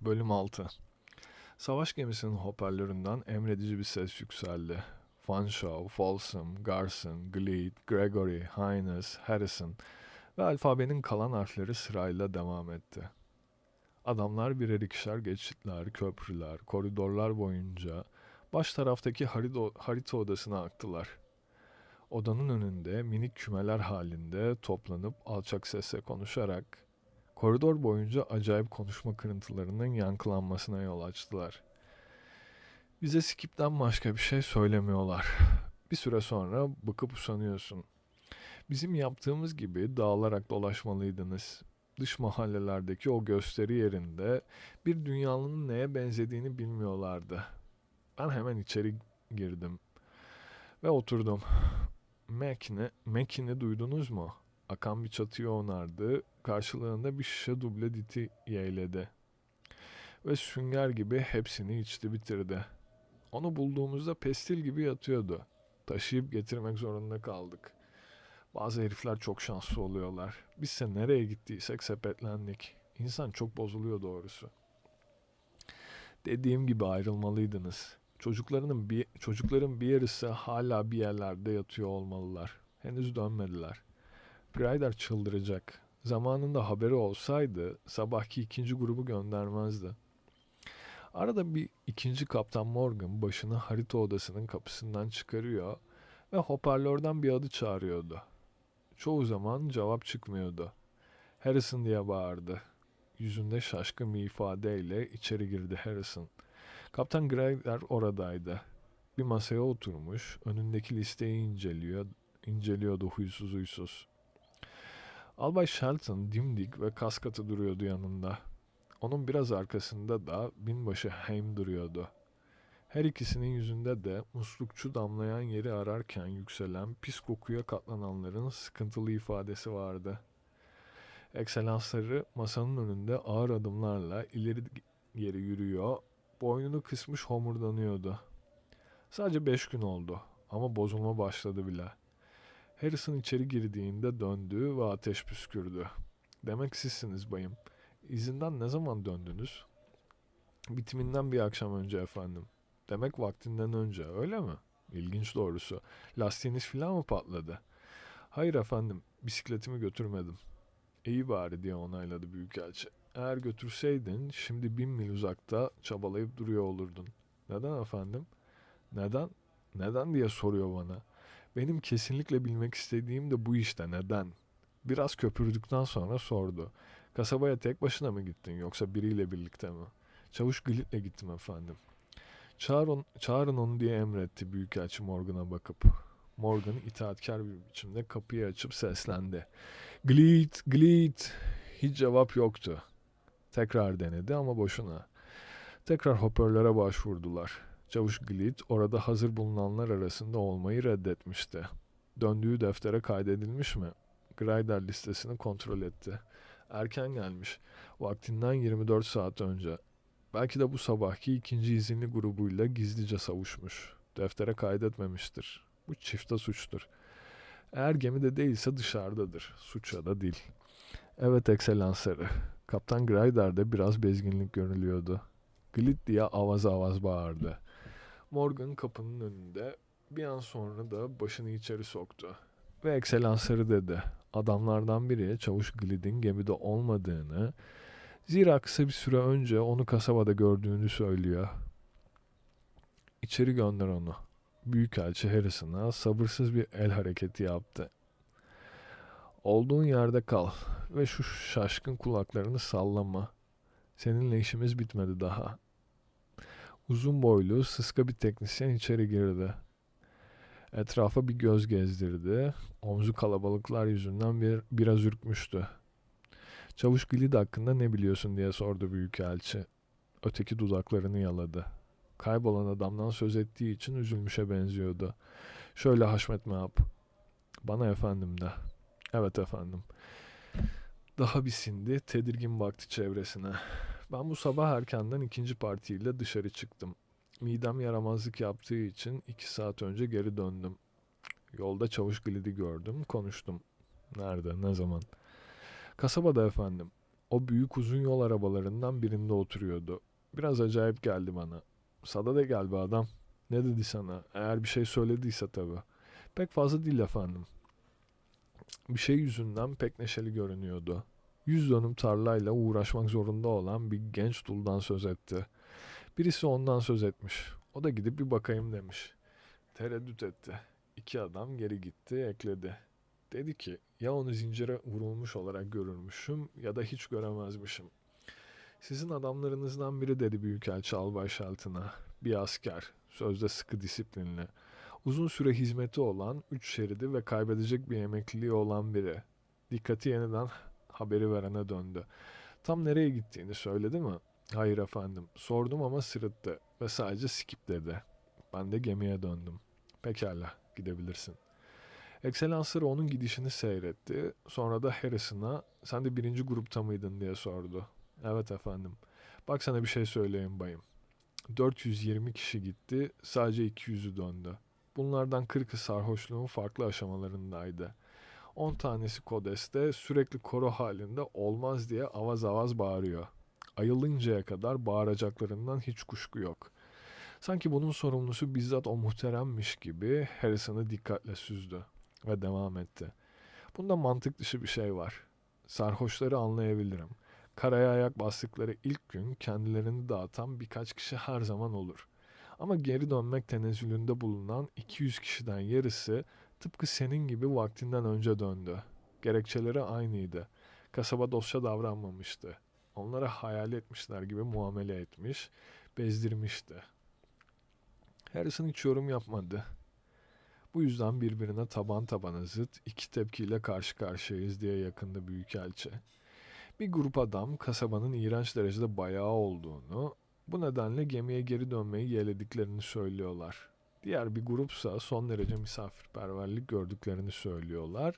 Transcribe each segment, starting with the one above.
Bölüm 6 Savaş gemisinin hoparlöründen emredici bir ses yükseldi. Fanshawe, Folsom, Garson, Gleed, Gregory, Hines, Harrison ve alfabenin kalan harfleri sırayla devam etti. Adamlar birer ikişer geçitler, köprüler, koridorlar boyunca baş taraftaki harita, harita odasına aktılar. Odanın önünde minik kümeler halinde toplanıp alçak sesle konuşarak koridor boyunca acayip konuşma kırıntılarının yankılanmasına yol açtılar. Bize Skip'ten başka bir şey söylemiyorlar. Bir süre sonra bıkıp usanıyorsun. Bizim yaptığımız gibi dağılarak dolaşmalıydınız. Dış mahallelerdeki o gösteri yerinde bir dünyalının neye benzediğini bilmiyorlardı. Ben hemen içeri girdim ve oturdum. Mac'ini, Mac'ini duydunuz mu? Akan bir çatıyı onardı. Karşılığında bir şişe duble diti yeğledi. Ve sünger gibi hepsini içti bitirdi. Onu bulduğumuzda pestil gibi yatıyordu. Taşıyıp getirmek zorunda kaldık. Bazı herifler çok şanslı oluyorlar. Bizse nereye gittiysek sepetlendik. İnsan çok bozuluyor doğrusu. Dediğim gibi ayrılmalıydınız. Çocuklarının bir, çocukların bir yarısı hala bir yerlerde yatıyor olmalılar. Henüz dönmediler. Gryder çıldıracak. Zamanında haberi olsaydı sabahki ikinci grubu göndermezdi. Arada bir ikinci kaptan Morgan başını harita odasının kapısından çıkarıyor ve hoparlörden bir adı çağırıyordu. Çoğu zaman cevap çıkmıyordu. Harrison diye bağırdı. Yüzünde şaşkın bir ifadeyle içeri girdi Harrison. Kaptan Gregler oradaydı. Bir masaya oturmuş, önündeki listeyi inceliyor, inceliyordu huysuz huysuz. Albay Shelton dimdik ve kaskatı duruyordu yanında. Onun biraz arkasında da binbaşı Haim duruyordu. Her ikisinin yüzünde de muslukçu damlayan yeri ararken yükselen pis kokuya katlananların sıkıntılı ifadesi vardı. Ekselansları masanın önünde ağır adımlarla ileri geri yürüyor, boynunu kısmış homurdanıyordu. Sadece beş gün oldu ama bozulma başladı bile. Harrison içeri girdiğinde döndü ve ateş püskürdü. Demek sizsiniz bayım. İzinden ne zaman döndünüz? Bitiminden bir akşam önce efendim. Demek vaktinden önce öyle mi? İlginç doğrusu. Lastiğiniz filan mı patladı? Hayır efendim bisikletimi götürmedim. İyi bari diye onayladı büyükelçi. Eğer götürseydin şimdi bin mil uzakta çabalayıp duruyor olurdun. Neden efendim? Neden? Neden diye soruyor bana. Benim kesinlikle bilmek istediğim de bu işte neden? Biraz köpürdükten sonra sordu. Kasabaya tek başına mı gittin yoksa biriyle birlikte mi? Çavuş Glit'le gittim efendim. Çağır on, çağırın onu diye emretti Büyükelçi Morgan'a bakıp. Morgan itaatkar bir biçimde kapıyı açıp seslendi. Glit, Glit. Hiç cevap yoktu. Tekrar denedi ama boşuna. Tekrar hoparlöre başvurdular. Çavuş Glit orada hazır bulunanlar arasında olmayı reddetmişti. Döndüğü deftere kaydedilmiş mi? Gryder listesini kontrol etti. Erken gelmiş. Vaktinden 24 saat önce. Belki de bu sabahki ikinci izinli grubuyla gizlice savuşmuş. Deftere kaydetmemiştir. Bu çifte suçtur. Eğer gemide değilse dışarıdadır. Suç ya da dil. Evet ekselansları. Kaptan Gryder'de biraz bezginlik görülüyordu. Glit diye avaz avaz bağırdı. Morgan kapının önünde bir an sonra da başını içeri soktu. Ve ekselansları dedi. Adamlardan biri çavuş Glid'in gemide olmadığını, zira kısa bir süre önce onu kasabada gördüğünü söylüyor. İçeri gönder onu. Büyükelçi Harrison'a sabırsız bir el hareketi yaptı. Olduğun yerde kal ve şu şaşkın kulaklarını sallama. Seninle işimiz bitmedi daha. Uzun boylu, sıska bir teknisyen içeri girdi. Etrafa bir göz gezdirdi. Omzu kalabalıklar yüzünden bir, biraz ürkmüştü. Çavuş Glid hakkında ne biliyorsun diye sordu büyükelçi. Öteki dudaklarını yaladı. Kaybolan adamdan söz ettiği için üzülmüşe benziyordu. Şöyle haşmet yap. Bana efendim de. Evet efendim. Daha bir sindi, tedirgin baktı çevresine. Ben bu sabah erkenden ikinci partiyle dışarı çıktım. Midem yaramazlık yaptığı için iki saat önce geri döndüm. Yolda çavuş Glid'i gördüm, konuştum. Nerede, ne zaman? Kasabada efendim. O büyük uzun yol arabalarından birinde oturuyordu. Biraz acayip geldi bana. Sada da gel be adam. Ne dedi sana? Eğer bir şey söylediyse tabii. Pek fazla değil efendim. Bir şey yüzünden pek neşeli görünüyordu. Yüz dönüm tarlayla uğraşmak zorunda olan bir genç duldan söz etti. Birisi ondan söz etmiş. O da gidip bir bakayım demiş. Tereddüt etti. İki adam geri gitti, ekledi. Dedi ki ya onu zincire vurulmuş olarak görürmüşüm ya da hiç göremezmişim. Sizin adamlarınızdan biri dedi Büyükelçi Albay Shelton'a. Bir asker, sözde sıkı disiplinli. Uzun süre hizmeti olan, üç şeridi ve kaybedecek bir emekliliği olan biri. Dikkati yeniden haberi verene döndü. Tam nereye gittiğini söyledi mi? Hayır efendim. Sordum ama sırıttı ve sadece skip dedi. Ben de gemiye döndüm. Pekala, gidebilirsin. Excellencer onun gidişini seyretti. Sonra da Harrison'a sen de birinci grupta mıydın diye sordu. Evet efendim. Bak sana bir şey söyleyeyim bayım. 420 kişi gitti, sadece 200'ü döndü. Bunlardan 40'ı sarhoşluğun farklı aşamalarındaydı. 10 tanesi Kodes'te sürekli koro halinde olmaz diye avaz avaz bağırıyor. Ayılıncaya kadar bağıracaklarından hiç kuşku yok. Sanki bunun sorumlusu bizzat o muhteremmiş gibi Harrison'ı dikkatle süzdü ve devam etti. Bunda mantık dışı bir şey var. Sarhoşları anlayabilirim. Karaya ayak bastıkları ilk gün kendilerini dağıtan birkaç kişi her zaman olur. Ama geri dönmek tenezzülünde bulunan 200 kişiden yarısı tıpkı senin gibi vaktinden önce döndü. Gerekçeleri aynıydı. Kasaba dostça davranmamıştı. Onlara hayal etmişler gibi muamele etmiş, bezdirmişti. Harrison hiç yorum yapmadı. Bu yüzden birbirine taban tabana zıt iki tepkiyle karşı karşıyayız diye yakındı Büyükelçi. Bir grup adam kasabanın iğrenç derecede bayağı olduğunu, bu nedenle gemiye geri dönmeyi yeğlediklerini söylüyorlar. Diğer bir grupsa son derece misafirperverlik gördüklerini söylüyorlar.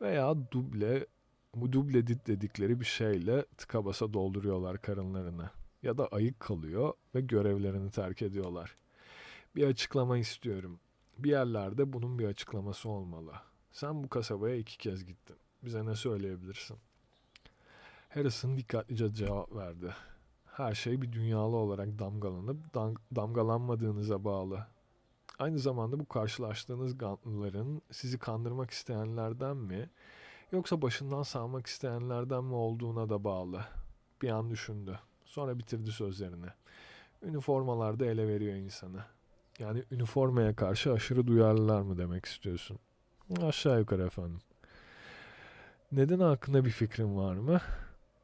Veya duble, bu duble dit dedikleri bir şeyle tıka basa dolduruyorlar karınlarını. Ya da ayık kalıyor ve görevlerini terk ediyorlar. Bir açıklama istiyorum. Bir yerlerde bunun bir açıklaması olmalı. Sen bu kasabaya iki kez gittin. Bize ne söyleyebilirsin? Harrison dikkatlice cevap verdi. Her şey bir dünyalı olarak damgalanıp dam- damgalanmadığınıza bağlı. Aynı zamanda bu karşılaştığınız gantlıların sizi kandırmak isteyenlerden mi yoksa başından sağmak isteyenlerden mi olduğuna da bağlı. Bir an düşündü. Sonra bitirdi sözlerini. Üniformalarda ele veriyor insanı. Yani üniformaya karşı aşırı duyarlılar mı demek istiyorsun? Aşağı yukarı efendim. Neden hakkında bir fikrin var mı?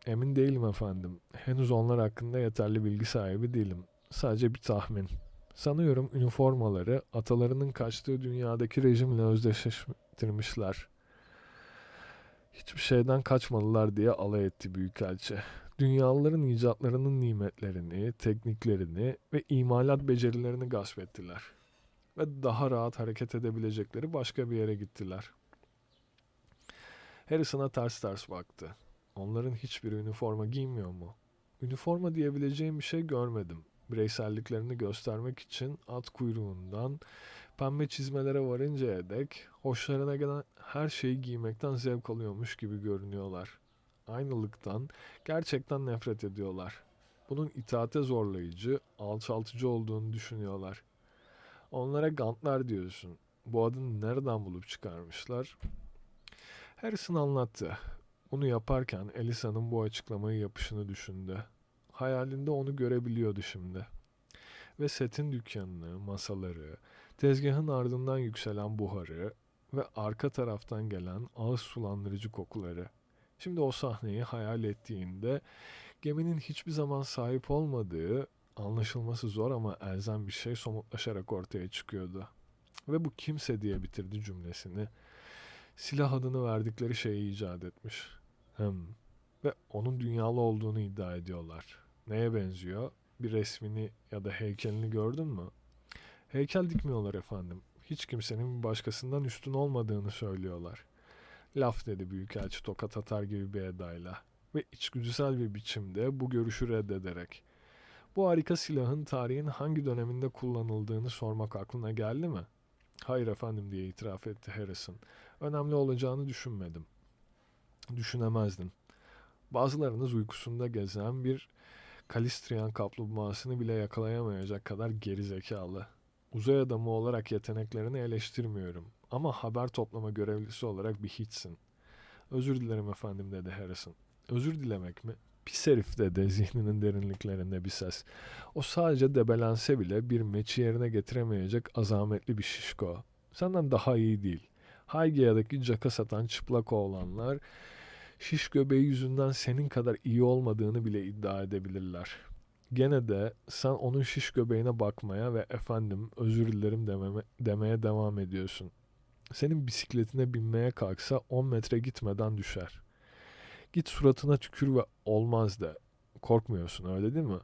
Emin değilim efendim. Henüz onlar hakkında yeterli bilgi sahibi değilim. Sadece bir tahmin. Sanıyorum üniformaları atalarının kaçtığı dünyadaki rejimle özdeşleştirmişler. Hiçbir şeyden kaçmadılar diye alay etti Büyükelçi. Dünyalıların icatlarının nimetlerini, tekniklerini ve imalat becerilerini gasp ettiler. Ve daha rahat hareket edebilecekleri başka bir yere gittiler. Harrison'a ters ters baktı. Onların hiçbir üniforma giymiyor mu? Üniforma diyebileceğim bir şey görmedim. Bireyselliklerini göstermek için at kuyruğundan pembe çizmelere varıncaya dek hoşlarına gelen her şeyi giymekten zevk alıyormuş gibi görünüyorlar. Aynılıktan gerçekten nefret ediyorlar. Bunun itaate zorlayıcı, alçaltıcı olduğunu düşünüyorlar. Onlara gantlar diyorsun. Bu adını nereden bulup çıkarmışlar? Harrison anlattı. Bunu yaparken Elisa'nın bu açıklamayı yapışını düşündü. Hayalinde onu görebiliyordu şimdi. Ve setin dükkanını, masaları, tezgahın ardından yükselen buharı ve arka taraftan gelen ağız sulandırıcı kokuları. Şimdi o sahneyi hayal ettiğinde geminin hiçbir zaman sahip olmadığı, anlaşılması zor ama elzem bir şey somutlaşarak ortaya çıkıyordu. Ve bu kimse diye bitirdi cümlesini. Silah adını verdikleri şeyi icat etmiş. Hem ve onun dünyalı olduğunu iddia ediyorlar. Neye benziyor? Bir resmini ya da heykelini gördün mü? Heykel dikmiyorlar efendim. Hiç kimsenin başkasından üstün olmadığını söylüyorlar. Laf dedi Büyükelçi tokat atar gibi bir edayla ve içgüdüsel bir biçimde bu görüşü reddederek. Bu harika silahın tarihin hangi döneminde kullanıldığını sormak aklına geldi mi? Hayır efendim diye itiraf etti Harrison. Önemli olacağını düşünmedim. Düşünemezdin. Bazılarınız uykusunda gezen bir Kalistriyan kaplumbağasını bile yakalayamayacak kadar gerizekalı. Uzay adamı olarak yeteneklerini eleştirmiyorum. Ama haber toplama görevlisi olarak bir hiçsin. Özür dilerim efendim dedi Harrison. Özür dilemek mi? Pis herif dedi zihninin derinliklerinde bir ses. O sadece debelense bile bir meçi yerine getiremeyecek azametli bir şişko. Senden daha iyi değil. Haygea'daki caka satan çıplak oğlanlar şiş göbeği yüzünden senin kadar iyi olmadığını bile iddia edebilirler. Gene de sen onun şiş göbeğine bakmaya ve efendim özür dilerim dememe, demeye devam ediyorsun. Senin bisikletine binmeye kalksa 10 metre gitmeden düşer. Git suratına tükür ve olmaz de. Korkmuyorsun öyle değil mi?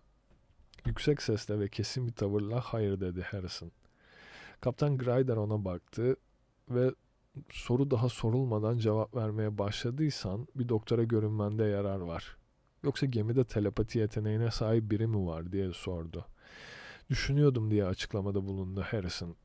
Yüksek sesle ve kesin bir tavırla hayır dedi Harrison. Kaptan Gryder ona baktı ve soru daha sorulmadan cevap vermeye başladıysan bir doktora görünmende yarar var. Yoksa gemide telepati yeteneğine sahip biri mi var diye sordu. Düşünüyordum diye açıklamada bulundu Harrison.